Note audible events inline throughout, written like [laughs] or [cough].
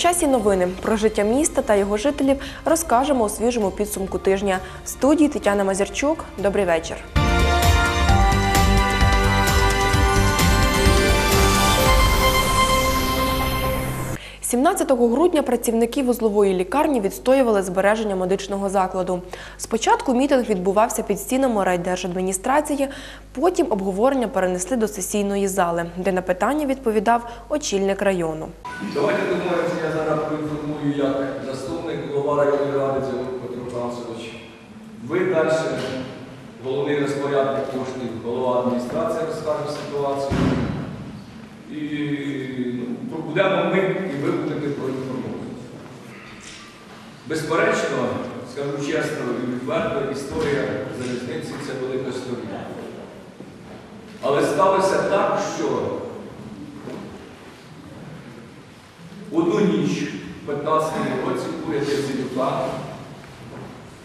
Часі новини про життя міста та його жителів розкажемо у свіжому підсумку тижня. В студії Тетяна Мазірчук. Добрий вечір. 17 грудня працівники вузлової лікарні відстоювали збереження медичного закладу. Спочатку мітинг відбувався під стінами райдержадміністрації, потім обговорення перенесли до сесійної зали, де на питання відповідав очільник району. Давайте домовимося, я зараз поінформую як засновник голова районної ради Петро Францович. Ви далі, головний розпорядник коштів, голова адміністрації розкаже ситуацію. І ну, будемо ми і ви будете проінформовані. Безперечно, скажу чесно і відверто, історія залізниці це велика історія. Але сталося так, що Одну ніч в 15-му році уряд Яценюка,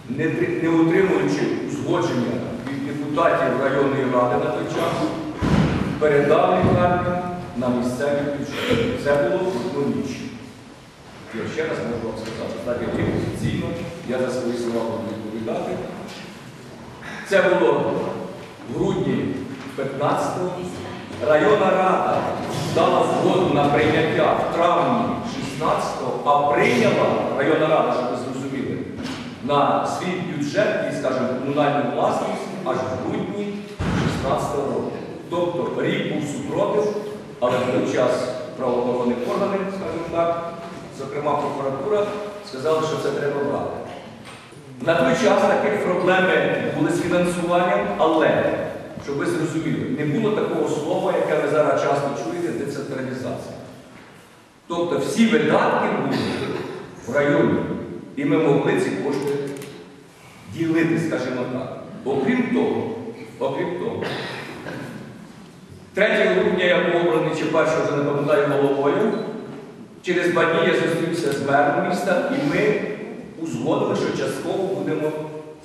не, не отримуючи узгодження від депутатів районної ради на той час, передав лікарню на місцеві бюджети. Це було одну ніч. Я ще раз можу вам сказати, так як є офіційно, я за свої слова буду відповідати. Це було в грудні 15-го. Районна рада дала згоду на прийняття в травні 16-го, а прийняла районна рада, щоб ви зрозуміли, на свій бюджет і, скажімо, комунальну власність аж в грудні 16-го року. Тобто рік був супротив, але в той час правоохоронних органів, скажімо так, зокрема прокуратура, сказали, що це треба брати. На той час такі проблеми були з фінансуванням, але, щоб ви зрозуміли, не було такого слова, яке ви зараз часто чуєте, децентралізація. Тобто всі видатки були в районі, і ми могли ці кошти ділити, скажімо так. Окрім того, окрім того, 3 грудня я був обраний чи першого вже не пам'ятаю головою. Через два дні я зустрівся з мером міста, і ми узгодили, що частково будемо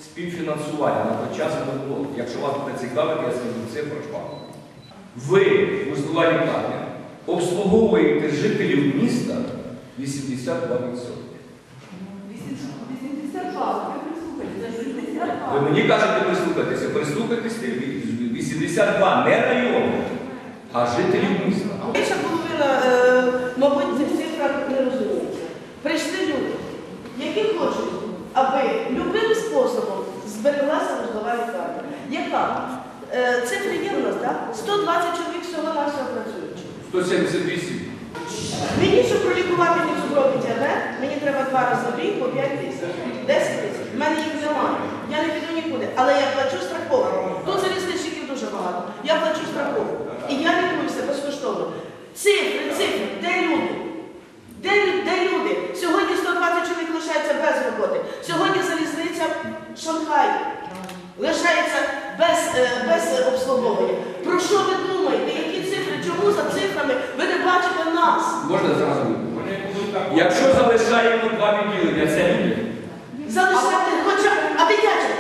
співфінансування. На той час не було. Якщо вас буде цікавити, я скажу цифру вам. Ви, вузлова лікарня, обслуговуєте жителів міста 82%. 82, ви прислухайтеся, 82. Ви мені кажете прислухатися, прислухайтеся 82 не району, а жителів міста. Більша половина, е, мабуть, цих цифр не розуміється. Прийшли люди, які хочуть, аби любим способом збереглася вузлова лікарня. Яка? Е, Цифри є в нас, так? 120 чоловік всього нашого працюючих. 178. Мені, щоб пролікувати мій цукровий діабет, мені треба два рази в рік по 5 тисяч, 10 тисяч. В мене їх немає. Я не піду нікуди, але я плачу страховку. Тут залізничників дуже багато. Я плачу страховку. І я лікуюся безкоштовно. Цифри, цифри, де люди? Де, де люди? Сьогодні 120 чоловік лишається без роботи. Сьогодні залізниця Шанхай лишається без, е, без обслуговування. Про що ви думаєте? Які цифри? Чому за цифрами ви не бачите нас? Можна зразу? Якщо залишаємо два відділення, це люди. Залишати хоча а дитяче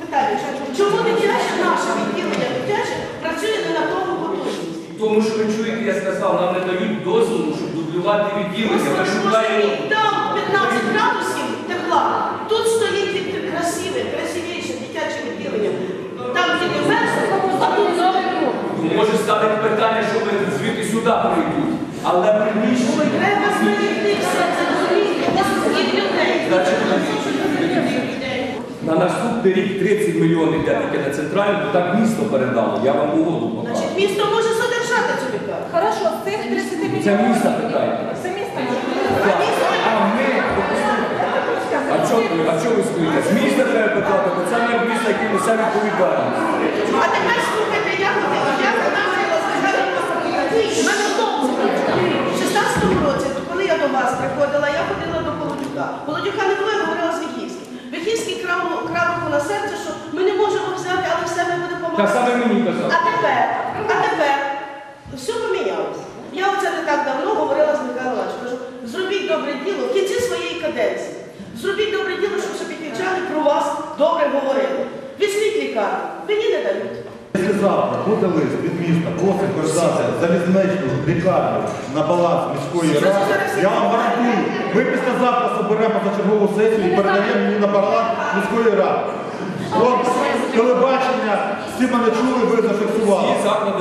питання, чому дитяче наше відділення дитяче працює не на тому потужність? Тому що ви чуєте, я сказав, нам не дають дозволу, щоб дублювати відділення. Ми шукаємо. Там 15 градусів тепла. Тут стоїть тільки красиве, красивіше дитяче відділення. Там тільки мерзло, а тут новий рух. Може стати питання, що ми звідти сюди прийдуть. Але приміщення. Треба зберегти все це людей. На наступний рік 30 мільйонів йде тільки на центральну, бо так місто передало. Я вам угоду покажу. Значить, місто може содержати цю лікарню. Хорошо, з цих 30 мільйонів. Це місто питає. Це місто може. А ми. А чого ви, а чого ви стоїте? З міста треба питати, бо це мер міста, який несе відповідальність. А тепер слухайте, я хотіла, я мене вдома У 16-му році, коли я до вас приходила, я ходила до Полодюка. Полодюка не було, я говорила з Вихівським. Вихівський крав, руку на серце, що ми не можемо взяти, але все ми буде Так допомагати. саме мені казав. А тепер, а тепер, все помінялося. Я оце не так давно говорила з Михайлом кажу, зробіть добре діло в кінці своєї каденції. Зробіть добре діло, щоб собі про вас добре говорили. Візьміть лікарню, мені не дають. Завтра буде лист від міста, просить передати залізничну лікарню на баланс міської ради, я вам гарантую, Ми післязавтра соберемо чергову сесію і передаємо її на баланс міської ради. От телебачення, всі мене чули, ви зафіксували.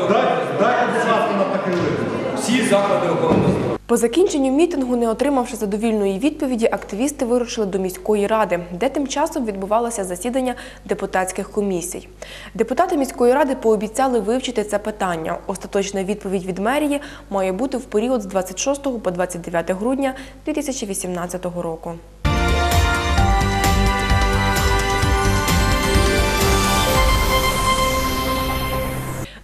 Дайте, дайте, будь ласка, на такий вихід. Всі заклади охорони здоров'я. По закінченню мітингу, не отримавши задовільної відповіді, активісти вирушили до міської ради, де тим часом відбувалося засідання депутатських комісій. Депутати міської ради пообіцяли вивчити це питання. Остаточна відповідь від мерії має бути в період з 26 по 29 грудня 2018 року.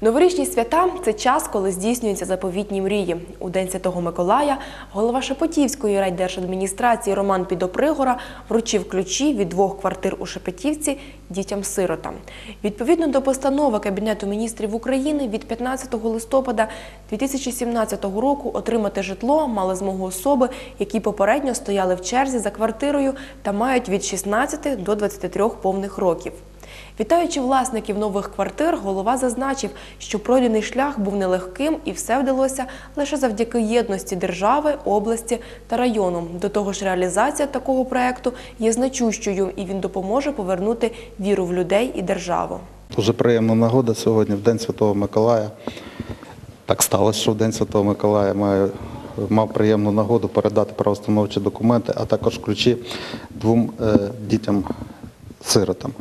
Новорічні свята це час, коли здійснюються заповітні мрії. У День Святого Миколая голова Шепетівської райдержадміністрації Роман Підопригора вручив ключі від двох квартир у Шепетівці дітям-сиротам. Відповідно до постанови Кабінету міністрів України від 15 листопада 2017 року отримати житло мали змогу особи, які попередньо стояли в черзі за квартирою та мають від 16 до 23 повних років. Вітаючи власників нових квартир, голова зазначив, що пройдений шлях був нелегким і все вдалося лише завдяки єдності держави, області та району. До того ж, реалізація такого проекту є значущою, і він допоможе повернути віру в людей і державу. Дуже приємна нагода сьогодні, в День Святого Миколая. Так сталося, що в День Святого Миколая маю, мав приємну нагоду передати правоустановчі документи, а також ключі двом е, дітям-сиротам.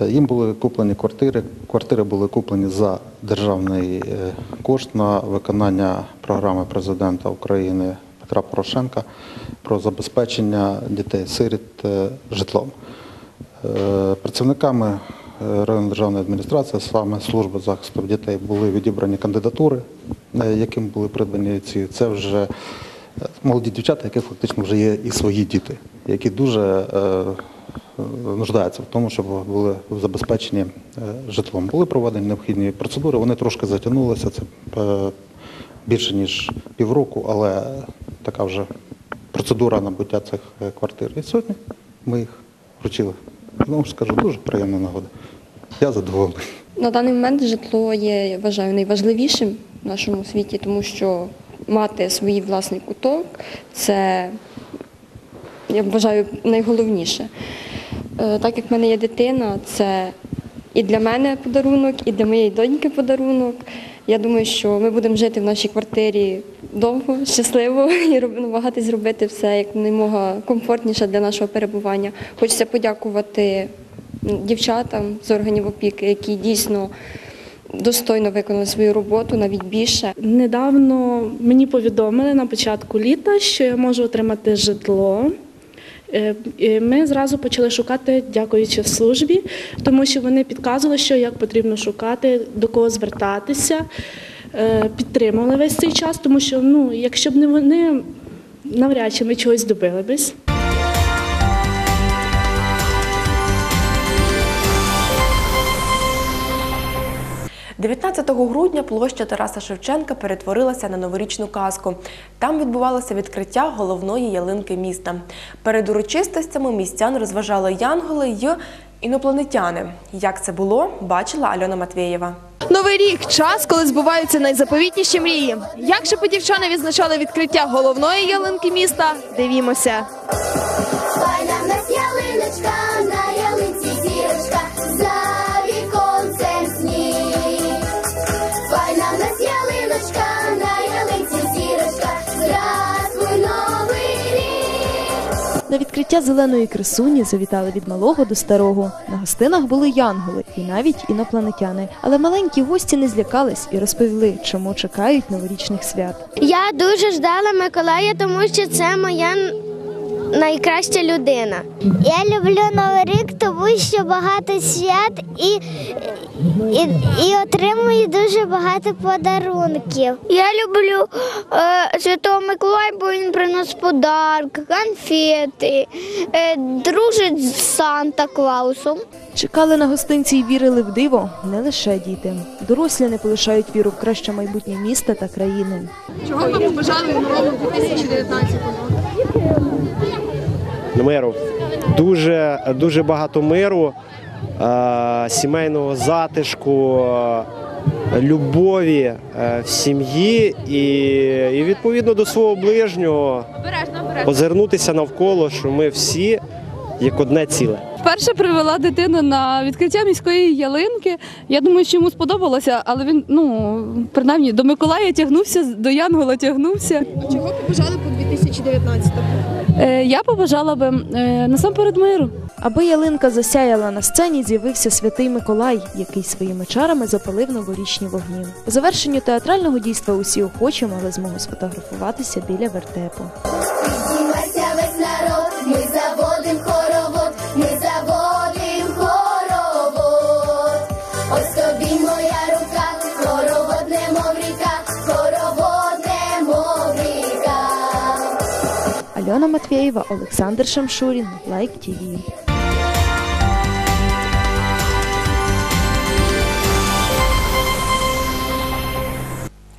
Е, Їм були куплені квартири. Квартири були куплені за державний е, кошт на виконання програми президента України Петра Порошенка про забезпечення дітей-сиріт е, житлом. Працівниками районної державної адміністрації, саме служби захисту дітей, були відібрані кандидатури, яким були придбані ці. Це вже молоді дівчата, які фактично вже є і свої діти, які дуже нуждаються в тому, щоб були забезпечені е, житлом. Були проведені необхідні процедури, вони трошки затягнулися. Це е, більше ніж півроку, але така вже процедура набуття цих е, квартир. І сьогодні ми їх вручили. Ж скажу, дуже приємна нагода. Я задоволений. На даний момент житло є, я вважаю, найважливішим в нашому світі, тому що мати свій власний куток це, я вважаю, найголовніше. Е, Так як в мене є дитина, це і для мене подарунок, і для моєї доньки подарунок. Я думаю, що ми будемо жити в нашій квартирі довго, щасливо [laughs] і намагатись зробити все як наймога комфортніше для нашого перебування. Хочеться подякувати дівчатам з органів опіки, які дійсно достойно виконали свою роботу, навіть більше. Недавно мені повідомили на початку літа, що я можу отримати житло. Е, і Ми зразу почали шукати, дякуючи службі, тому що вони підказували, що як потрібно шукати, до кого звертатися, Е, підтримували весь цей час, тому що ну, якщо б не вони, навряд чи ми чогось добилися. 19 грудня площа Тараса Шевченка перетворилася на новорічну казку. Там відбувалося відкриття головної ялинки міста. Перед урочистостями містян розважали янголи й інопланетяни. Як це було, бачила Альона Матвєєва. Новий рік час, коли збуваються найзаповітніші мрії. Як шепетівчани відзначали відкриття головної ялинки міста? Дивімося. В нас ялиночка, На відкриття зеленої красуні завітали від малого до старого. На гостинах були янголи і навіть інопланетяни. Але маленькі гості не злякались і розповіли, чому чекають новорічних свят. Я дуже ждала Миколая, тому що це моя найкраща людина. Я люблю Новий рік, тому що багато свят і, і, і отримую дуже багато подарунків. Я люблю е, Святого Миколая, бо він приносить подарки, конфети, е, дружить з Санта Клаусом. Чекали на гостинці і вірили в диво не лише діти. Дорослі не полишають віру в краще майбутнє міста та країни. Чого ви побажали в новому 2019 миру. Дуже, дуже багато миру, е, сімейного затишку, е, любові е, в сім'ї і, і відповідно до свого ближнього озирнутися навколо, що ми всі як одне ціле. Вперше привела дитину на відкриття міської ялинки. Я думаю, що йому сподобалося, але він, ну, принаймні, до Миколая тягнувся, до Янгола тягнувся. А чого побажали по 2019-му? Е, я побажала би е, насамперед миру. Аби ялинка засяяла на сцені, з'явився святий Миколай, який своїми чарами запалив новорічні вогні. По завершенню театрального дійства усі охочі мали змогу сфотографуватися біля вертепу. Альона Матвєєва, Олександр Шамшурін, Лайк ТІВІ.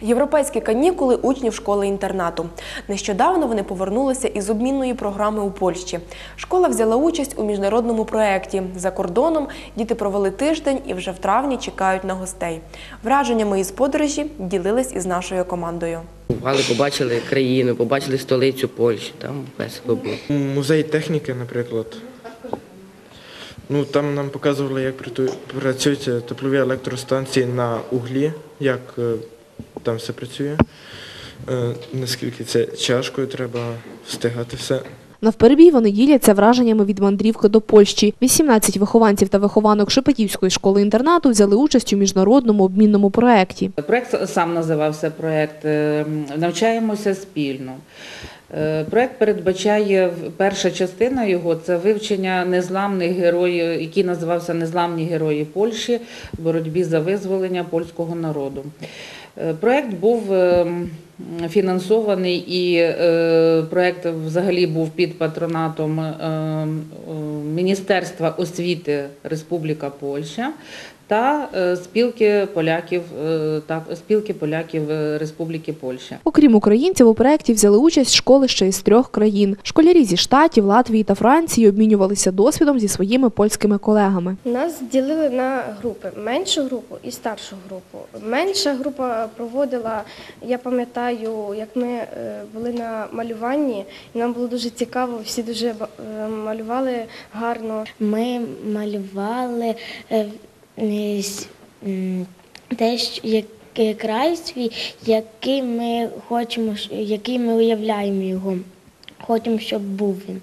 Європейські канікули учнів школи-інтернату. Нещодавно вони повернулися із обмінної програми у Польщі. Школа взяла участь у міжнародному проєкті. За кордоном діти провели тиждень і вже в травні чекають на гостей. Враженнями із подорожі ділились із нашою командою. Але побачили країну, побачили столицю Польщі, там весело було. Музей техніки, наприклад. Ну, там нам показували, як працюють теплові електростанції на углі, як е, там все працює. Е, Наскільки це тяжко, треба встигати все. Навперебій вони діляться враженнями від мандрівки до Польщі. 18 вихованців та вихованок Шепетівської школи-інтернату взяли участь у міжнародному обмінному проєкті. Проект сам називався проект е, Навчаємося спільно. Е, Проект передбачає перша частина його це вивчення незламних героїв, який називався Незламні герої Польщі в боротьбі за визволення польського народу. Е, Проект був е, фінансований і е, проект взагалі був під патронатом Міністерства освіти Республіка Польща та е, спілки поляків е, та спілки поляків е, Республіки Польща. Окрім українців, у проєкті взяли участь школи ще із трьох країн. Школярі зі штатів, Латвії та Франції обмінювалися досвідом зі своїми польськими колегами. Нас ділили на групи меншу групу і старшу групу. Менша група проводила, я пам'ятаю, як ми е, були на малюванні, і нам було дуже цікаво, всі дуже е, малювали гарно. Ми малювали е, е, те, край свій, який ми хочемо, який ми уявляємо його. Хочемо, щоб був він.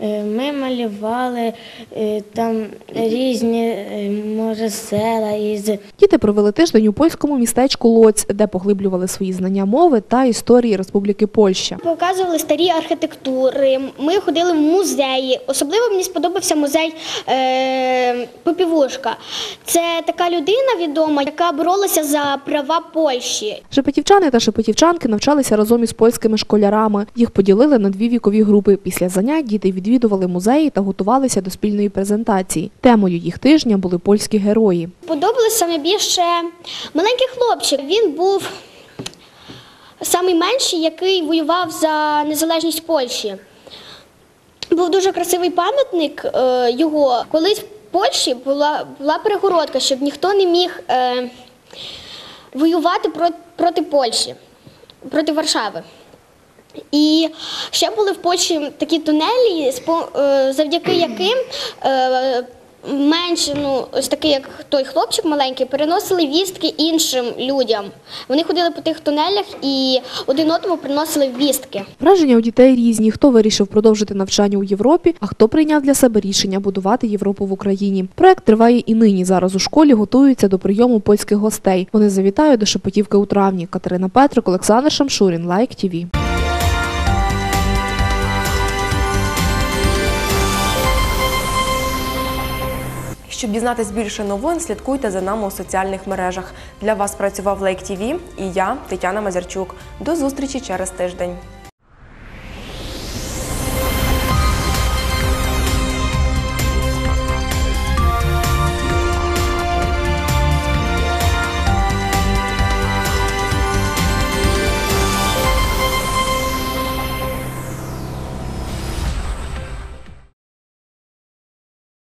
Е, Ми малювали е, там різні, е, може, села із Діти провели тиждень у польському містечку Лоць, де поглиблювали свої знання мови та історії Республіки Польща. Показували старі архітектури. Ми ходили в музеї. Особливо мені сподобався музей е, Попівушка. Це така людина відома, яка боролася за права Польщі. Шепетівчани та шепетівчанки навчалися разом із польськими школярами. Їх поділили на дві вікові групи. Після занять діти відвідували музеї та готувалися до спільної презентації. Темою їх тижня були польські герої. Подобалось саме більше маленький хлопчик. Він був самий менший, який воював за незалежність Польщі. Був дуже красивий пам'ятник е, його. Колись в Польщі була, була перегородка, щоб ніхто не міг е, воювати проти Польщі, проти Варшави. І ще були в Польщі такі тунелі, е, завдяки яким е, менше, ну, ось такий, як той хлопчик маленький, переносили вістки іншим людям. Вони ходили по тих тунелях і один одному приносили вістки. Враження у дітей різні. Хто вирішив продовжити навчання у Європі, а хто прийняв для себе рішення будувати Європу в Україні. Проект триває і нині. Зараз у школі готуються до прийому польських гостей. Вони завітають до Шепетівки у травні. Катерина Петрик, Олександр Шамшурін, Лайк ТІВІ. Щоб дізнатись більше новин, слідкуйте за нами у соціальних мережах. Для вас працював Лейк ТІВІ і я, Тетяна Мазярчук. До зустрічі через тиждень.